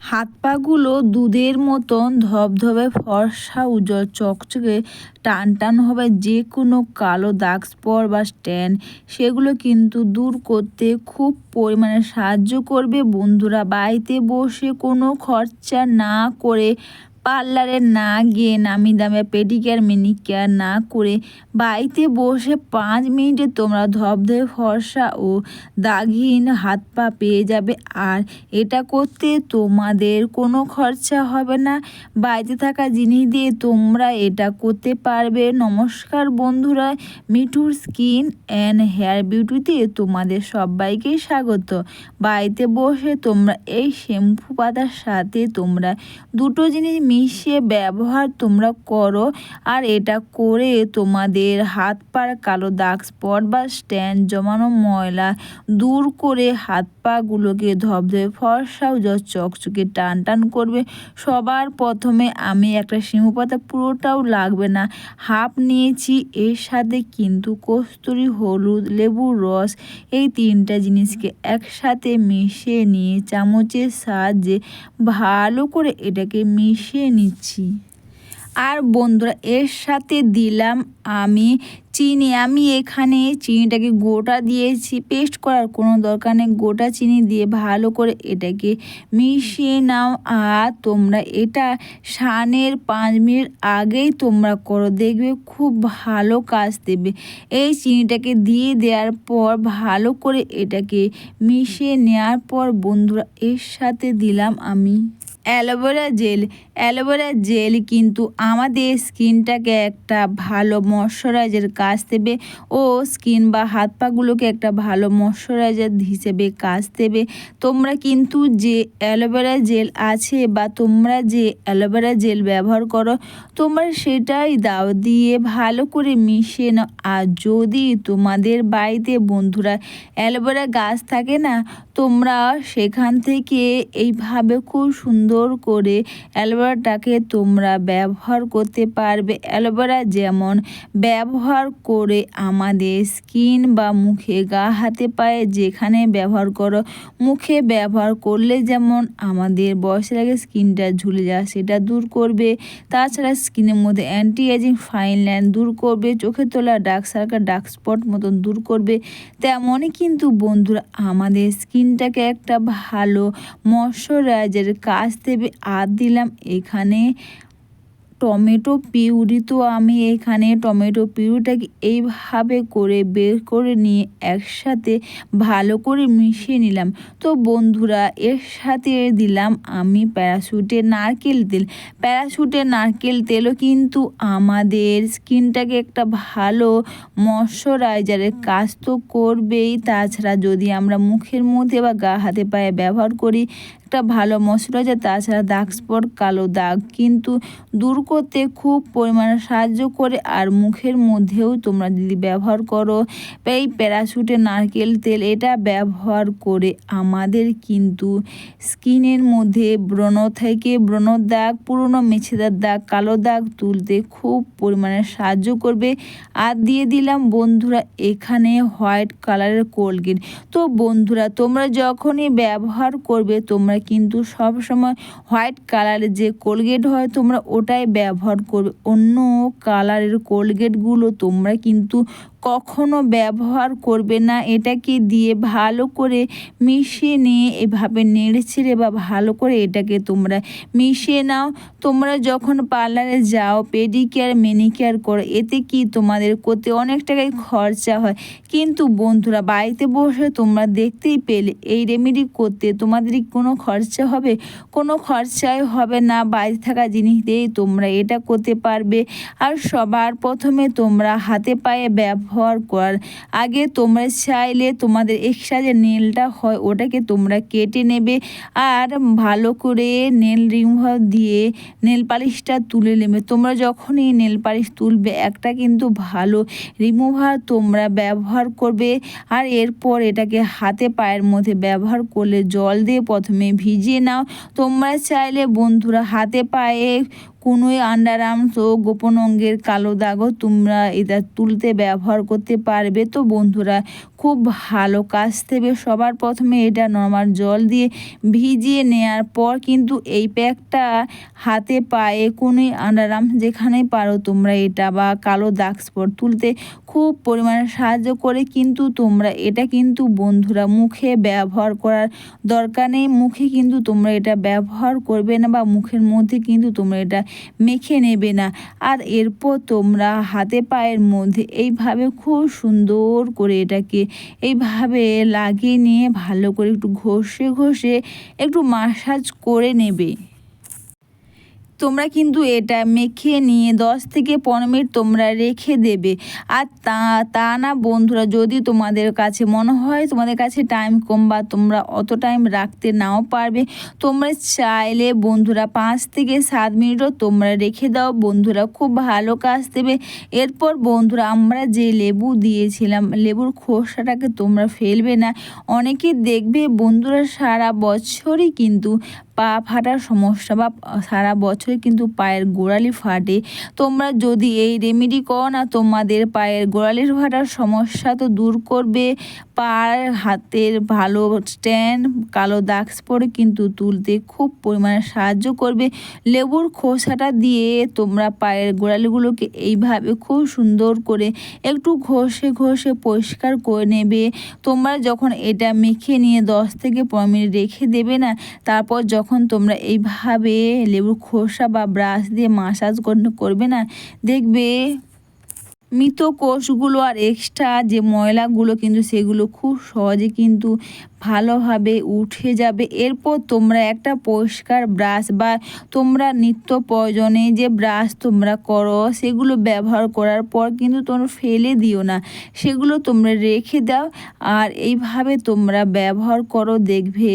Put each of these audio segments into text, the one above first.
হাত পাগুলো দুধের মতন ধবধবে, ফর্সা, উজ্জ্বল, চকচকে টান টান হবে। যে কোনো কালো দাগ স্পট বা স্ট্যান্ড, সেগুলো কিন্তু দূর করতে খুব পরিমাণে সাহায্য করবে। বন্ধুরা, বাড়িতে বসে কোনো খরচা না করে পার্লারে না গিয়ে নামি দামে পেডিকেয়ার, মিনিকেয়ার না করে বাড়িতে বসে পাঁচ মিনিটে তোমরা ধবধবে ফর্সা ও দাগহীন হাত পা পেয়ে যাবে। আর এটা করতে তোমাদের কোনো খরচা হবে না। বাড়িতে থাকা জিনিস দিয়ে তোমরা এটা করতে পারবে। নমস্কার বন্ধুরা, মিঠুর স্কিন অ্যান্ড হেয়ার বিউটিতে তোমাদের সবাইকে স্বাগত। বাড়িতে বসে তোমরা এই শ্যাম্পু পাতার সাথে তোমরা দুটো জিনিস মিশিয়ে ব্যবহার তোমরা করো, আর এটা করে তোমাদের হাত পার কালো দাগ, স্পট বা স্ট্যান্ড জমানো ময়লা দূর করে হাত পাগুলোকে ধবধবে ফর্সাও যত চকচকে টান টান করবে। সবার প্রথমে আমি একটা শিমু পাতা পুরোটাও লাগবে না। হাফ নিয়েছি, এর সাথে কিন্তু কস্তুরি, হলুদ, লেবুর রস, এই তিনটা জিনিসকে একসাথে মিশিয়ে নিয়ে চামচের সাহায্যে ভালো করে এটাকে মিশিয়ে নিচ্ছি। আর বন্ধুরা, এর সাথে দিলাম আমি চিনি, আমি এখানে চিনিটাকে গোটা দিয়েছি। পেস্ট করার কোনো দরকার নেই। গোটা চিনি দিয়ে ভালো করে এটাকে মিশিয়ে নাও। আর তোমরা এটা সানের পাঁচ মিনিট আগেই তোমরা করো। দেখবে খুব ভালো কাজ দেবে। এই চিনিটাকে দিয়ে দেওয়ার পর ভালো করে এটাকে মিশিয়ে নেওয়ার পর বন্ধুরা, এর সাথে দিলাম আমি। Aloe vera gel. অ্যালোভেরা জেল কিন্তু আমাদের স্কিনটাকে একটা ভালো ময়শ্চারাইজার কাজ দেবে ও স্কিন বা হাত পাগুলোকে একটা ভালো ময়শ্চারাইজার হিসেবে কাজ দেবে। তোমরা কিন্তু যে অ্যালোভেরা জেল আছে বা তোমরা যে অ্যালোভেরা জেল ব্যবহার করো, তোমরা সেটাই দাও দিয়ে ভালো করে মিশিয়ে নাও। আর যদি তোমাদের বাড়িতে বন্ধুরা অ্যালোভেরা গাছ থাকে না তোমরা সেখান থেকে এইভাবে খুব সুন্দর করে অ্যালোভেরাটাকে তোমরা ব্যবহার করতে পারবে। অ্যালোভেরা যেমন ব্যবহার করে আমাদের স্কিন বা মুখে গা, হাতে পায়ে যেখানে ব্যবহার করো, মুখে ব্যবহার করলে যেমন আমাদের বয়সের আগে স্কিনটা ঝুলে যায়, সেটা দূর করবে। তাছাড়া স্কিনের মধ্যে অ্যান্টি এজিং ফাইন লাইন দূর করবে, চোখে তোলা ডার্ক সার্কাল ডার্ক স্পট মতন দূর করবে। তেমনই কিন্তু বন্ধুরা, আমাদের স্কিনটাকে একটা ভালো ময়শ্চারাইজার কাজ দেবে আর দিলাম। এখানে টমেটো পিউরি তো আমি এখানে টমেটো পিউরিটাকে এইভাবে করে বের করে নিয়ে একসাথে ভালো করে মিশিয়ে নিলাম। তো বন্ধুরা, এর সাথে দিলাম আমি প্যারাশুটের নারকেল তেল। প্যারাশুটের নারকেল তেলও কিন্তু আমাদের স্কিনটাকে একটা ভালো ময়শ্চারাইজারের কাজ তো করবেই। তাছাড়া যদি আমরা মুখের মধ্যে বা গা হাতে পায়ে ব্যবহার করি একটা ভালো মশলা ময়শ্চারাইজার তাছাড়া দাগ স্পট কালো দাগ। কিন্তু দূর করতে খুব পরিমাণে সাহায্য করে আর মুখের মধ্যেও তোমরা যদি ব্যবহার করো, এই প্যারাশুটের নারকেল তেল, এটা ব্যবহার করে আমাদের কিন্তু স্কিনের মধ্যে ব্রণ থেকে ব্রণর দাগ, পুরনো মেছেদার দাগ, কালো দাগ তুলতে খুব পরিমাণে সাহায্য করবে। আর দিয়ে দিলাম বন্ধুরা এখানে হোয়াইট কালারের কোলগেট। তো বন্ধুরা, তোমরা যখনই ব্যবহার করবে, তোমরা কিন্তু সব সময় হোয়াইট কালারের যে কোলগেট হয়, তোমরা ওটাই ব্যবহার করবে। অন্য কালারের কোলগেটগুলো তোমরা কিন্তু কখনো ব্যবহার করবে না। এটাকে দিয়ে ভালো করে মিশিয়ে নিয়ে এভাবে নেড়ে ছেড়ে বা ভালো করে এটাকে তোমরা মিশিয়ে নাও। তোমরা যখন পার্লারে যাও পেডিকেয়ার মেনিকেয়ার করো, এতে কি তোমাদের করতে অনেক টাকায় খরচা হয়। কিন্তু বন্ধুরা, বাড়িতে বসে তোমরা দেখতেই পেলে, এই রেমেডি করতে তোমাদের কোনো খরচা হবে? কোনো খরচাই হবে না। বাড়িতে থাকা জিনিস দিয়েই তোমরা এটা করতে পারবে। আর সবার প্রথমে তোমরা হাতে পায়ে ব্যবহার ব্যবহার করার আগে তোমরা চাইলে তোমাদের এক্সট্রা যে নেলটা হয় ওটাকে তোমরা কেটে নেবে আর ভালো করে নেল রিমুভার দিয়ে নেল পালিশটা তুলে নেবে। তোমরা যখনই নেল পালিশ তুলবে, একটা কিন্তু ভালো রিমুভার তোমরা ব্যবহার করবে আর এরপর এটাকে হাতে পায়ের মধ্যে ব্যবহার করলে জল দিয়ে প্রথমে ভিজিয়ে নাও। তোমরা চাইলে বন্ধুরা হাতে পায়ে কোনোই আন্ডার আর্মস ও গোপন অঙ্গের কালো দাগও তোমরা এটা তুলতে ব্যবহার করতে পারবে। তো বন্ধুরা খুব ভালো কাচতে হবে সবার প্রথমে এটা নর্মাল জল দিয়ে ভিজিয়ে নেওয়ার পর কিন্তু এই প্যাকটা হাতে পায়ে কোনোই আন্ডারাম যেখানেই পারো তোমরা এটা বা কালো দাগ স্পট তুলতে খুব পরিমাণে সাহায্য করে। কিন্তু তোমরা এটা কিন্তু বন্ধুরা মুখে ব্যবহার করার দরকার নেই। মুখে কিন্তু তোমরা এটা ব্যবহার করবে না বা মুখের মধ্যে কিন্তু তোমরা এটা মেখে নেবে না। আর এরপর তোমরা হাতে পায়ের মধ্যে এইভাবে খুব সুন্দর করে এটাকে এইভাবে লাগিয়ে নিয়ে ভালো করে একটু ঘষে ঘষে একটু মাসাজ করে নেবে। তোমরা কিন্তু এটা মেখে নিয়ে দশ থেকে পনেরো মিনিট তোমরা রেখে দেবে। আর তা তা না বন্ধুরা, যদি তোমাদের কাছে মনে হয় তোমাদের কাছে টাইম কম বা তোমরা অত টাইম রাখতে নাও পারবে, তোমরা চাইলে বন্ধুরা পাঁচ থেকে সাত মিনিটও তোমরা রেখে দাও। বন্ধুরা খুব ভালো কাজ দেবে। এরপর বন্ধুরা আমরা যে লেবু দিয়েছিলাম, লেবুর খোসাটাকে তোমরা ফেলবে না। অনেকে দেখবে বন্ধুরা সারা বছরই কিন্তু পা ফাটার সমস্যা বা সারা বছর কিন্তু পায়ের গোড়ালি ফাটে। তোমরা যদি এই রেমেডি করো না, তোমাদের পায়ের গোড়ালির ফাটার সমস্যা তো দূর করবে। পায়ের হাতের ভালো স্ট্যান্ড কালো দাগ স্পট কিন্তু তুলতে খুব পরিমাণে সাহায্য করবে। লেবুর খোসাটা দিয়ে তোমরা পায়ের গোড়ালিগুলোকে এইভাবে খুব সুন্দর করে একটু ঘষে ঘষে পরিষ্কার করে নেবে। তোমরা যখন এটা মেখে নিয়ে দশ থেকে পনেরো মিনিট রেখে দেবে না, তারপর যখন তোমরা এইভাবে লেবুর খোসা বা ব্রাশ দিয়ে মাসাজ করবে না দেখবে মৃত কোষগুলো আর এক্সট্রা যে ময়লাগুলো কিন্তু সেগুলো খুব সহজে কিন্তু ভালোভাবে উঠে যাবে। এরপর তোমরা একটা পরিষ্কার ব্রাশ বা তোমরা নিত্য প্রয়োজনে যে ব্রাশ তোমরা করো, সেগুলো ব্যবহার করার পর কিন্তু তোমরা ফেলে দিও না। সেগুলো তোমরা রেখে দাও আর এইভাবে তোমরা ব্যবহার করো, দেখবে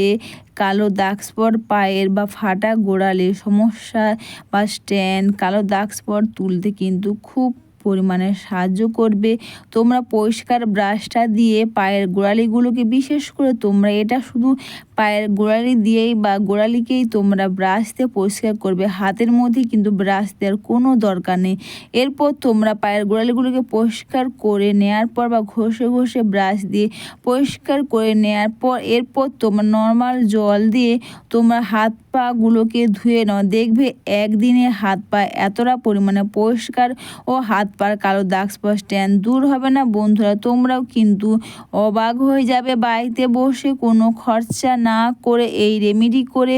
কালো দাগ স্পট পায়ের বা ফাটা গোড়ালে সমস্যা বা স্ট্যান্ড কালো দাগ স্পট তুলতে কিন্তু খুব পরিমাণে সাহায্য করবে। তোমরা পরিষ্কার ব্রাশটা দিয়ে পায়ের গোড়ালিগুলোকে, বিশেষ করে তোমরা এটা শুধু পায়ের গোড়ালি দিয়েই বা গোড়ালিকেই তোমরা ব্রাশ দিয়ে পরিষ্কার করবে। হাতের মধ্যে কিন্তু ব্রাশ দেওয়ার কোনো দরকার নেই। এরপর তোমরা পায়ের গোড়ালিগুলোকে পরিষ্কার করে নেওয়ার পর বা ঘষে ঘষে ব্রাশ দিয়ে পরিষ্কার করে নেওয়ার পর, এরপর তোমরা নর্মাল জল দিয়ে তোমরা হাত পাগুলোকে ধুয়ে নাও। দেখবে একদিনে হাত পা এতটা পরিমাণে পরিষ্কার ও হাত পার কালো দাগ স্ট্যান্ড দূর হবে না বন্ধুরা, তোমরাও কিন্তু অবাক হয়ে যাবে। বাড়িতে বসে কোনো খরচা না করে এই রেমেডি করে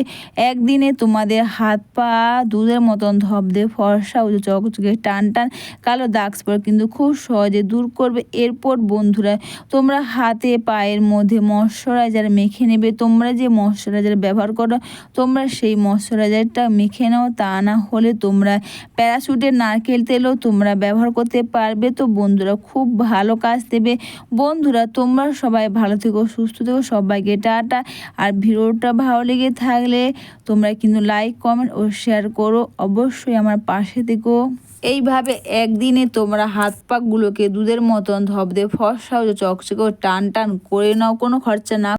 একদিনে তোমাদের হাত পা দুধের মতন ধবদে ফর্সা ও চকচকে টান টান কালো দাগ স্পট কিন্তু খুব সহজে দূর করবে। এরপর বন্ধুরা, তোমরা হাতে পায়ের মধ্যে ময়শ্চারাইজার মেখে নেবে। তোমরা যে ময়শ্চারাইজার ব্যবহার করো, তোমরা সেই ময়শ্চারাইজারটা মেখে নাও। তা না হলে তোমরা প্যারাশুটের নারকেল তেলও তোমরা ব্যবহার করতে পারবে তো বন্ধুরা খুব ভালো কাজ দেবে বন্ধুরা তোমরা সবাই ভালো থেকো সুস্থ থেকো সবাইকে টাটা আর ভিডিওটা ভালো লেগে থাকলে তোমরা কিন্তু লাইক কমেন্ট ও শেয়ার করো অবশ্যই আমার পাশে থেকো এইভাবে একদিনে তোমরা হাত পাকগুলোকে দুধের মতন ধবদে ফর্সা চকচকে টান টান করে নাও কোনো খরচা না